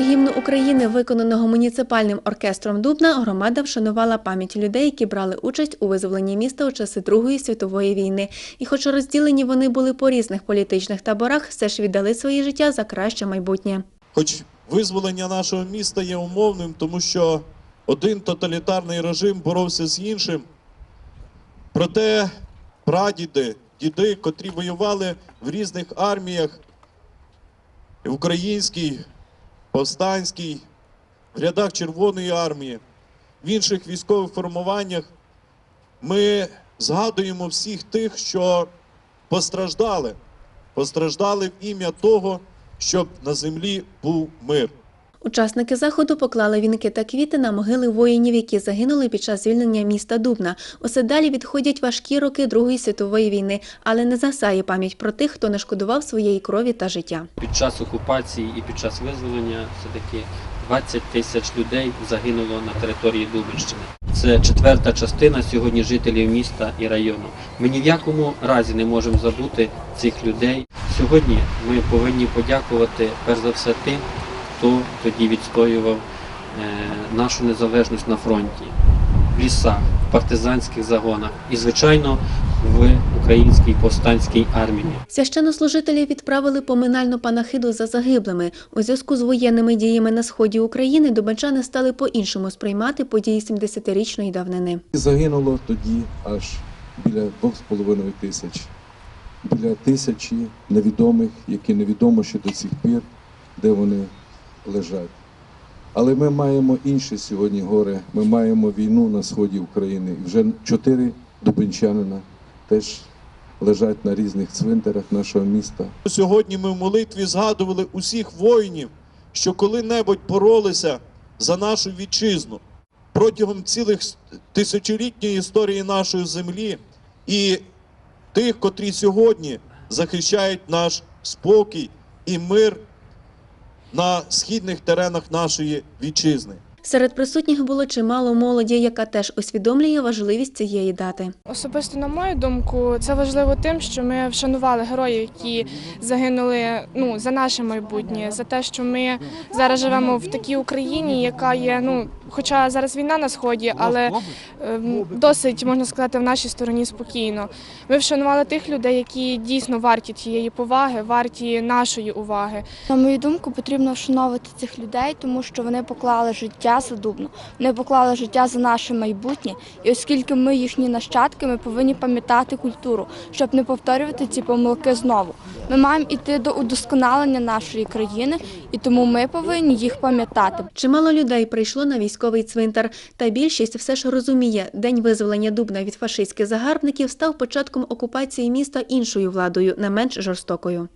гімну України, виконаного муніципальним оркестром Дубна, громада вшанувала пам'ять людей, які брали участь у визволенні міста у часи Другої світової війни. І, хоч розділені вони були по різних політичних таборах, все ж віддали своє життя за краще майбутнє. Хоч визволення нашого міста є умовним, тому що один тоталітарний режим боровся з іншим. Проте прадіди, діди, котрі воювали в різних арміях, в українській, повстанській, в рядах Червоної армії, в інших військових формуваннях, ми згадуємо всіх тих, що постраждали, постраждали в ім'я того, щоб на землі був мир. Учасники заходу поклали вінки та квіти на могили воїнів, які загинули під час звільнення міста Дубна. Усе далі відходять важкі роки Другої світової війни, але не засає пам'ять про тих, хто не шкодував своєї крові та життя. Під час окупації і під час визволення все-таки 20 тисяч людей загинуло на території Дубинщини. Це четверта частина сьогодні жителів міста і району. Ми ні в якому разі не можемо забути цих людей. Сьогодні ми повинні подякувати перш за все тим, хто тоді відстоював е, нашу незалежність на фронті, в лісах, в партизанських загонах і, звичайно, в українській повстанській армії. Священнослужителі відправили поминальну панахиду за загиблими. У зв'язку з воєнними діями на сході України дубенчани стали по-іншому сприймати події 70-річної давнини. Загинуло тоді аж біля 2,5 тисяч. Біля тисячі невідомих, які невідомо ще до цих пір, де вони лежать. Але ми маємо інше сьогодні горе. Ми маємо війну на сході України. Вже чотири дубенчанина теж лежать на різних цвинтарах нашого міста. Сьогодні ми в молитві згадували усіх воїнів, що коли-небудь боролися за нашу вітчизну протягом цілих тисячолітньої історії нашої землі і тих, котрі сьогодні захищають наш спокій і мир на східних теренах нашої вітчизни. Серед присутніх було чимало молоді, яка теж усвідомлює важливість цієї дати. Особисто, на мою думку, це важливо тим, що ми вшанували героїв, які загинули ну, за наше майбутнє, за те, що ми зараз живемо в такій Україні, яка є, ну, хоча зараз війна на сході, але ем, досить можна сказати в нашій стороні спокійно. Ми вшанували тих людей, які дійсно варті тієї поваги, варті нашої уваги. На мою думку, потрібно вшановувати цих людей, тому що вони поклали життя за Дубно, вони поклали життя за наше майбутнє. І оскільки ми їхні нащадки, ми повинні пам'ятати культуру, щоб не повторювати ці помилки знову. Ми маємо йти до удосконалення нашої країни, і тому ми повинні їх пам'ятати. Чимало людей прийшло на військовий цвинтар, та більшість все ж розуміє, день визволення Дубна від фашистських загарбників став початком окупації міста іншою владою, не менш жорстокою.